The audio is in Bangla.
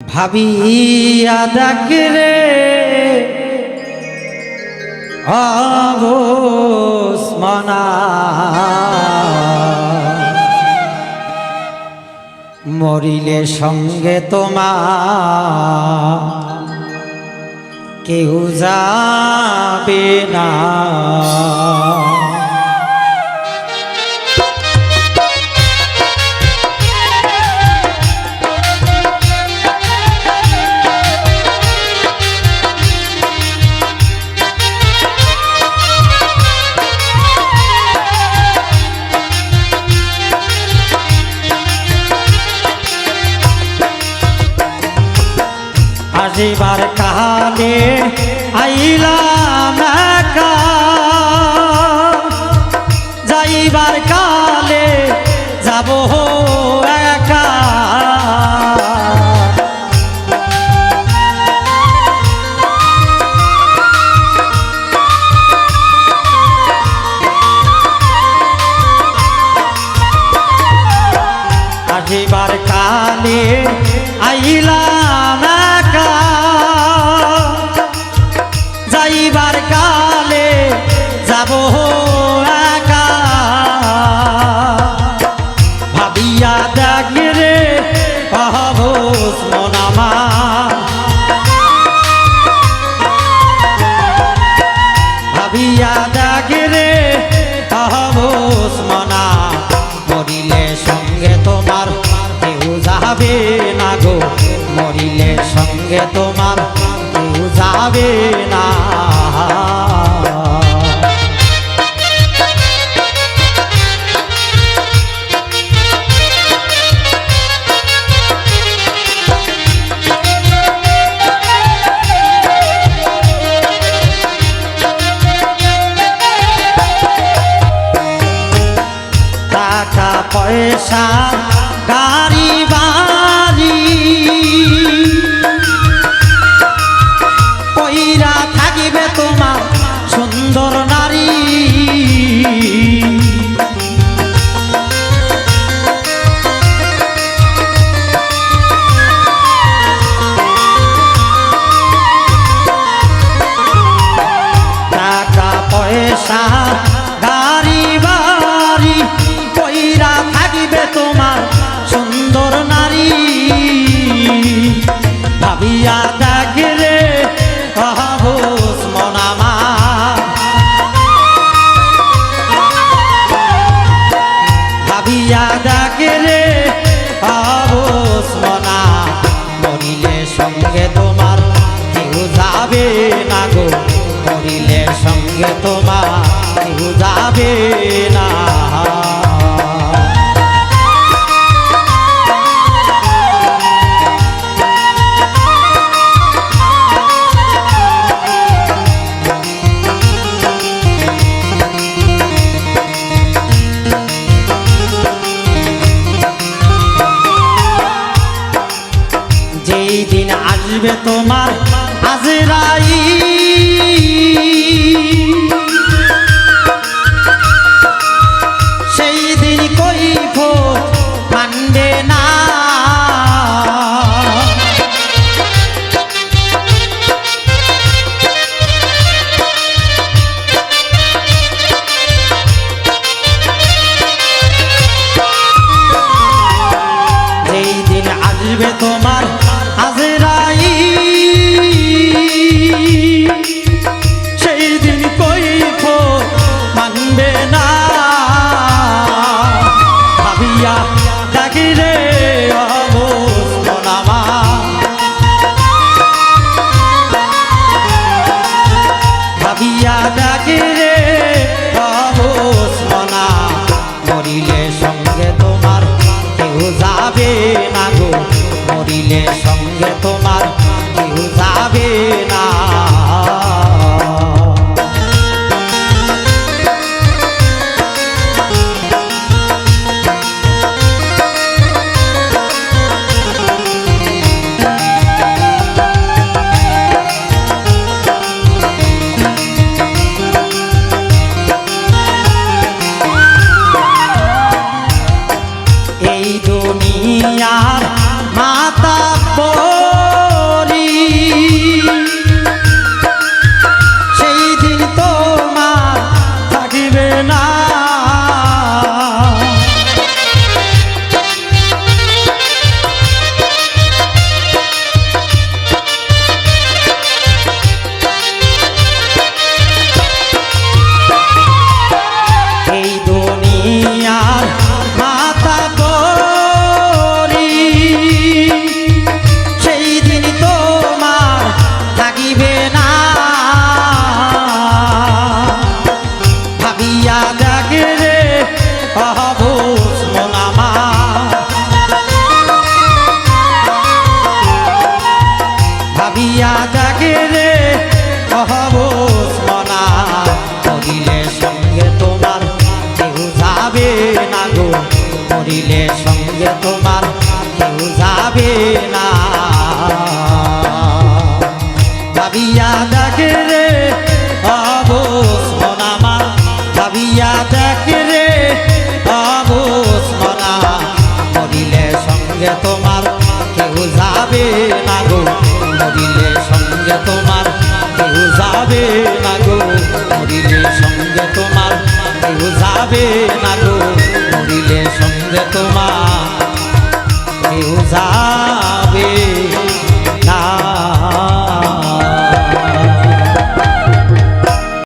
ভাবিয়া ডাকরে আনা মরিলে সঙ্গে তোমা কেউ যাবে না। আইলা নাকা। যাইবার কালে যাব একা। ভাবিয়া দেখ রে পাহবস মনামা সঙ্গে তোমার যাবে না। সঙ্গে তোমার যাবে না। যেই দিন তোমার আজরাই লাগিয়া ডাকে। দুনিয়ার মাতা ভাবিয়া জাগেলে কহব মনা করিলে সঙ্গে তোমার কেউ যাবে না গো। করিলে সঙ্গে তোমার যাবে না গো মরিলে সঙ্গে তোমার কেউ যা